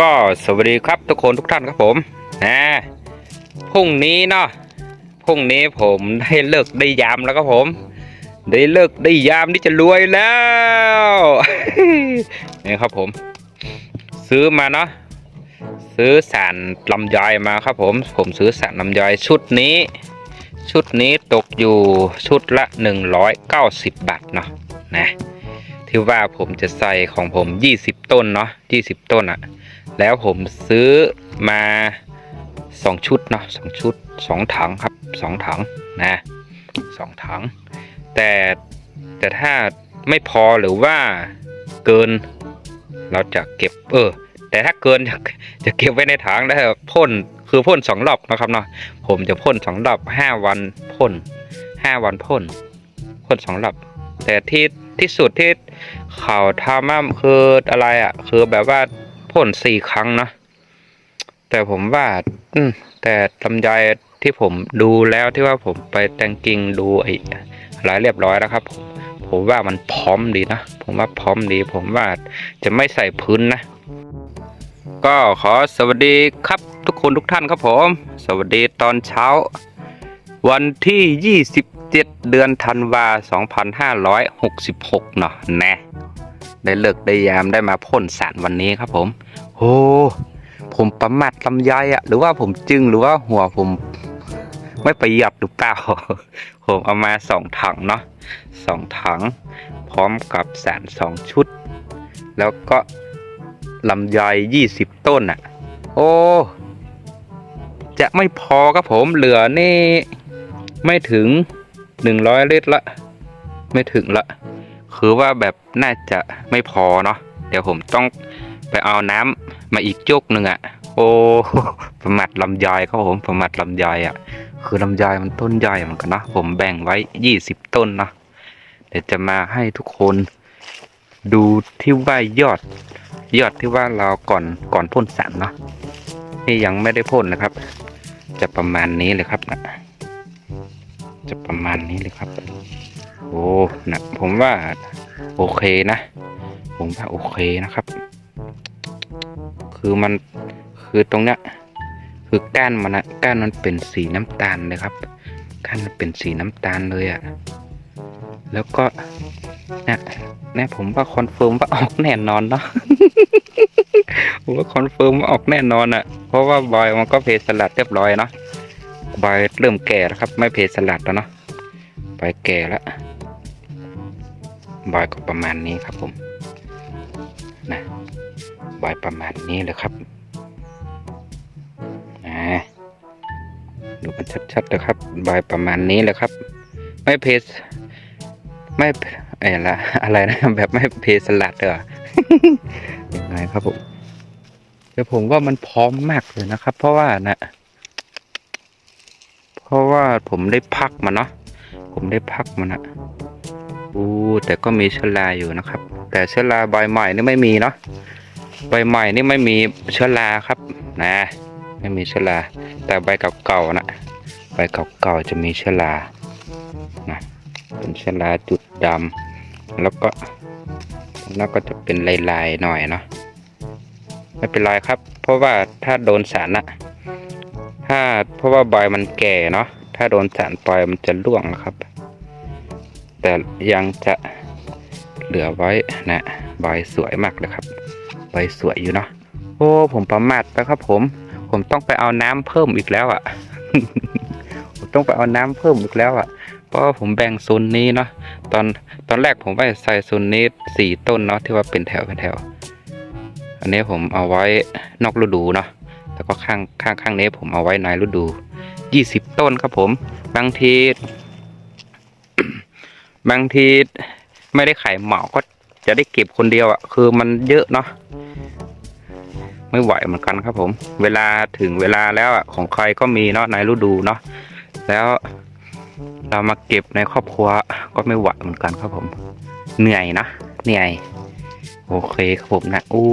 ก็สวัสดีครับทุกคนทุกท่านครับผมนะพรุ่งนี้เนาะพรุ่งนี้ผมได้เลิกได้ยามแล้วครับผม ได้เลิกได้ยามที่จะรวยแล้วนี่ครับผม ซื้อมาเนาะซื้อสารลำไยมาครับผม ผมซื้อสารลำไยชุดนี้ ชุดนี้ตกอยู่ชุดละ 190 บาทเนาะนะ ที่ว่าผมจะใส่ของผม 20 ต้นเนาะ20 ต้นอะแล้วผมซื้อมา 2 ชุดเนาะสองชุด 2 ถังครับ 2 ถังนะสองถัง แต่แต่ถ้าไม่พอหรือว่าเกิน เราจะเก็บเออ แต่ถ้าเกินจะจะเก็บไว้ในถังแล้วพ่นคือพ่นสองรอบนะครับเนาะผมจะพ่นสองรอบห้าวันพ่นห้าวันพ่นพ่นสองรอบแต่ที่ ที่สุดที่เขาทำอะคืออะไรอะ คือแบบว่าพ่นสี่ครั้งนะแต่ผมว่า อืมแต่ลำไยที่ผมดูแล้วที่ว่าผมไปแตงกิงดูไอ้อะไรเรียบร้อยแล้วครับ ผมผมว่ามันพร้อมดีนะ ผมว่าพร้อมดี ผมว่าจะไม่ใส่พื้นนะ ก็ขอสวัสดีครับทุกคนทุกท่านครับผม สวัสดีตอนเช้า วันที่27 เดือนธันวา 2566 เนาะแน่ได้เลิกได้ยามได้มาพ่นสารวันนี้ครับผมโอ้ผมประมาทลำไยอะหรือว่าผมจึงหรือว่าหัวผมไม่ประหยัดหรือเปล่า ผมเอามาสองถังเนาะสองถัง พร้อมกับสารสองชุด แล้วก็ลำไยยี่สิบต้นอะโอ้จะไม่พอครับผมเหลือนี่ ไม่ถึง หนึ่งร้อยลิตรละ ไม่ถึงละ คือว่าแบบน่าจะไม่พอเนาะเดี๋ยวผมต้องไปเอาน้ำมาอีกจุกหนึ่งอะ่ะ โอ้ประมัดลำไยครับผมประมัดลำไยอะ่ะ คือลำไยมันต้นใหญ่เหมือนกันนะผมแบ่งไว้ยี่สิบต้นนะเดี๋ยวจะมาให้ทุกคนดูที่ว่ายอด ยอดที่ว่าเราก่อนก่อนพ่นสารเนาะนี่ยังไม่ได้พ่นนะครับ จะประมาณนี้เลยครับนะ จะประมาณนี้เลยครับ โอ้นะผมว่าโอเคนะ ผมว่าโอเคนะครับ คือมันคือตรงเนี้ยคือก้านมันนะก้านมันเป็นสีน้ำตาลเลยครับ ก้านมันเป็นสีน้ำตาลเลยอะ่ะ แล้วก็เนี่ยเนี่ยผมว่าคอนเฟิร์มว่าออกแน่นอนเนาะผมว่าคอนเฟิร์มว่าออกแน่นอนอะ่ะ เพราะว่าบอยมันก็เพสลัดเรียบร้อยเนาะ ใบเริ่มแก่แล้วครับ ไม่เพสลัดแล้วเนาะใบแก่แล้วบก็ประมาณนี้ครับผมนะใบประมาณนี้เลยครับนะดูมันชัดๆนะครับใบประมาณนี้เลยครับ ไม่เพสไม่เอะไรละอะไรนะแบบไม่เพสลัดเด้อยังไงครับผมแต่ผมว่ามันพร้อมมากเลยนะครับ เพราะว่านะ เพราะว่าผมได้พักมาเนาะผมได้พักมานะอู้แต่ก็มีเชื้อราอยู่นะครับ แต่เชื้อราใบใหม่นี่ไม่มีเนาะใบใหม่นี่ไม่มีเชื้อราครับนะไม่มีเชื้อราแต่ใบเก่าๆนะใบเก่าๆจะมีเชื้อรานะเป็นเชื้อราจุดดำแล้วก็แล้วก็จะเป็นลายๆหน่อยเนาะไม่เป็นไรครับ เพราะว่าถ้าโดนสารนะ ถ้าเพราะว่าใบมันแก่เนาะถ้าโดนสารปล่อยมันจะร่วงนะครับ แต่ยังจะเหลือไว้นะใบสวยมากเลยครับ ใบสวยอยู่เนาะโอ้ผมประมาทแล้วครับ ผม ผมต้องไปเอาน้ำเพิ่มอีกแล้วอะ่ะ ผมต้องไปเอาน้ำเพิ่มอีกแล้วอะ่ะเพราะว่าผมแบ่งโซนนี้เนาะตอนตอนแรกผมไปใส่โซนนี้สี่ต้นเนาะที่ว่าเป็นแถวเป็นแถว อันนี้ผมเอาไว้นอกฤดูเนาะ แล้วก็ข้างข้างข้างนี้ผมเอาไว้ในฤดูยี่สิบต้นครับผม บางที บางทีไม่ได้ขายเหมาก็จะได้เก็บคนเดียวอะ่ะ คือมันเยอะเนาะไม่ไหวเหมือนกันครับผม เวลาถึงเวลาแล้วอะของใครก็มีเนาะในฤดูเนาะแล้วเรามาเก็บในครอบครัวก็ไม่ไหวเหมือนกันครับผม เหนื่อยนะเหนื่อย โอเคครับผมนะอู้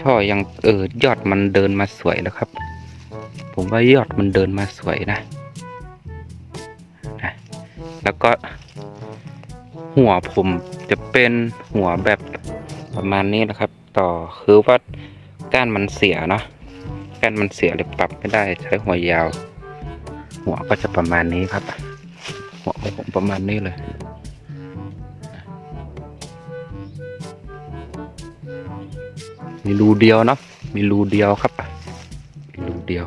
ช่อยังเออยอดมันเดินมาสวยแล้วครับ ผมว่ายอดมันเดินมาสวยนะนะ แล้วก็ หัวผมจะเป็นหัวแบบประมาณนี้นะครับ ต่อคือว่าก้านมันเสียเนาะก้านมันเสียเลยปรับไม่ได้ใช้หัวยาว หัวก็จะประมาณนี้ครับ หัวของผมประมาณนี้เลย มีรูเดียวเนาะมีรูเดียวครับมีรูเดียว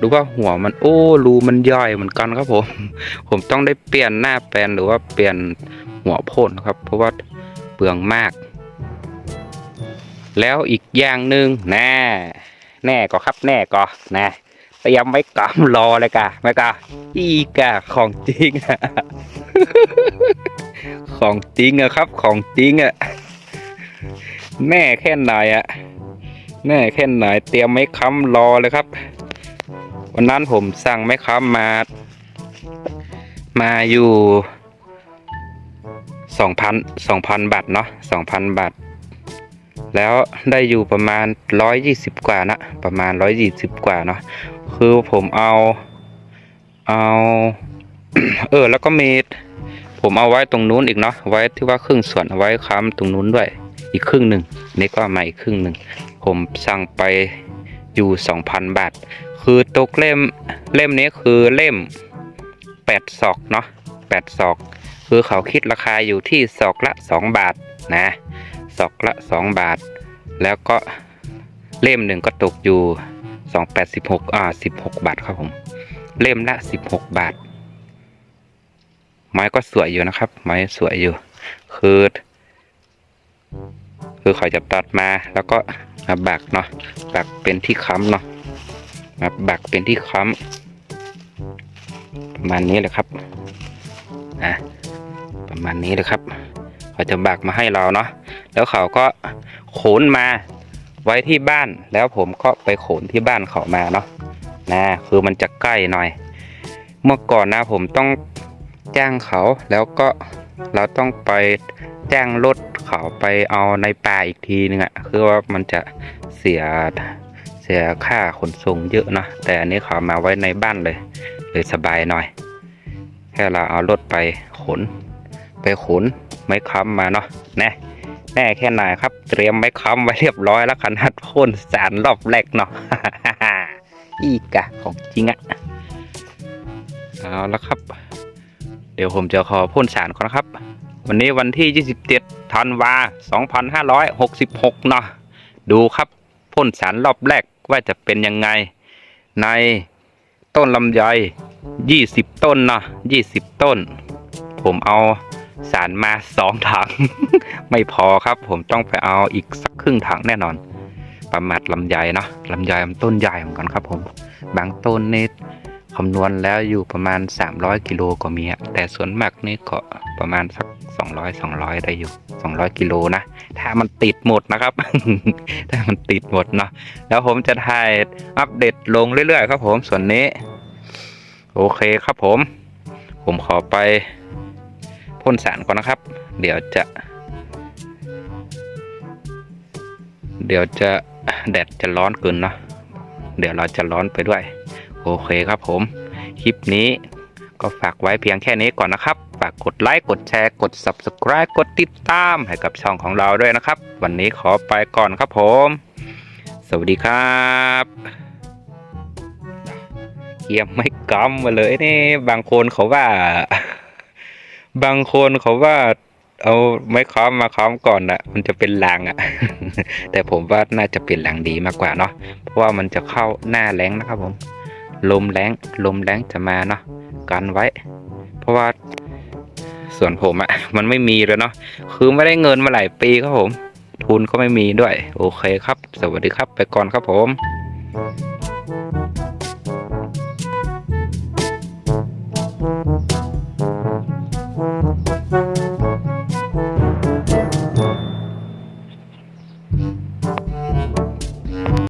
ดูว่าหัวมันโอ้รูมันย่อยเหมือนกันครับผม ผมต้องได้เปลี่ยนหน้าแปลนหรือว่าเปลี่ยนหัวโพ่นครับ เพราะว่าเปลืองมาก แล้วอีกอย่างหนึ่งแน่แน่ก็ครับแน่ก็นะเตรียมไว้กำรอเลยกะไม่กะอีกะของจริงอะของจริงอะครับ ของจริงอะ แน่แค่ไหนอะแน่แค่ไหนเตรียมไม้ค้ำรอเลยครับ วันนั้นผมสั่งไม้ค้ำมา มาอยู่สองพันสองพันบาทเนาะสองพันบาท แล้วได้อยู่ประมาณร้อยยี่สิบกว่านะ ประมาณร้อยยี่สิบกว่าเนาะคือผมเอาเอาเออแล้วก็มีผมเอาไว้ตรงนู้นอีกเนาะไว้ที่ว่าครึ่งส่วนเอาไว้ค้ำตรงนู้นด้วย อีกครึ่งหนึ่งนี่ก็มาอีกครึ่งหนึ่งผมสั่งไปอยู่สองพันบาท คือตกเล่มเล่มนี้คือเล่มแปดศอกเนาะแปดศอก คือเขาคิดราคาอยู่ที่ศอกละสองบาทนะศอกละสองบาท แล้วก็เล่มหนึ่งก็ตกอยู่สองแปดสิบหกอ่าสิบหกบาทครับผม เล่มละสิบหกบาท ไม้ก็สวยอยู่นะครับ ไม้สวยอยู่ คือ คือเขาจะตัดมาแล้วก็มาบักเนาะบักเป็นที่ค้ำเนาะมาบักเป็นที่ค้ำประมาณนี้เลยครับอะประมาณนี้เลยครับเขาจะบักมาให้เราเนาะแล้วเขาก็โขนมาไว้ที่บ้านแล้วผมก็ไปโขนที่บ้านเขามาเนาะนะคือมันจะใกล้หน่อย เมื่อก่อนนะผมต้องจ้างเขาแล้วก็เราต้องไป จ้างรถเขาไปเอาในป่าอีกทีนึงอะคือว่ามันจะเสียเสียค่าขนส่งเยอะเนาะแต่อันนี้เขามาไว้ในบ้านเลยเลยสบายหน่อย แค่เราเอารถไปขน ไปขนไม้ค้ำมาเนาะแน่แน่แค่ไหนครับ เตรียมไม้ค้ำไว้เรียบร้อยแล้วขนาดพ่นสารรอบแรกเนาะอีกะของจริงอะเอาละครับ เดี๋ยวผมจะขอพ่นสารก่อนนะครับ วันนี้วันที่ 27ธันวา2566 เนาะดูครับพ่นสารรอบแรกว่าจะเป็นยังไง ในต้นลำไย 20 ต้นเนาะ20 ต้น ผมเอาสารมาสองถัง ไม่พอครับ ผมต้องไปเอาอีกสักครึ่งถังแน่นอน ประมาทลำไยเนาะลำไยมันต้นใหญ่เหมือนกันครับผม บางต้นนี่ คำนวณแล้วอยู่ประมาณ 300 กิโลก็มีอะแต่ส่วนมากนี่ก็ประมาณสัก 200 200 ได้อยู่ 200 กิโลนะ ถ้ามันติดหมดนะครับ ถ้ามันติดหมดเนาะแล้วผมจะถ่ายอัปเดตลงเรื่อยๆ ครับผมส่วนนี้ โอเคครับผม ผมขอไปพ่นสารก่อนนะครับ เดี๋ยวจะ เดี๋ยวจะแดดจะร้อนเกินเนาะเดี๋ยวเราจะร้อนไปด้วย โอเคครับผม คลิปนี้ก็ฝากไว้เพียงแค่นี้ก่อนนะครับ ฝากกดไลค์ กดแชร์ กด subscribe กดติดตามให้กับช่องของเราด้วยนะครับ วันนี้ขอไปก่อนครับผม สวัสดีครับเกียมไม่กำมาเลยนี่ บางคนเขาว่า บางคนเขาว่า เอาไม้ค้ำมมาค้ำก่อนอะมันจะเป็นหลางอะแต่ผมว่าน่าจะเป็นหลางดีมากกว่าเนาะ เพราะว่ามันจะเข้าหน้าแรงนะครับผม ลมแรงลมแรงจะมาเนาะกันไว้ เพราะว่าส่วนผมอะมันไม่มีเลยเนาะคือไม่ได้เงินมาหลายปีครับผม ทุนก็ไม่มีด้วย โอเคครับ สวัสดีครับ ไปก่อนครับผม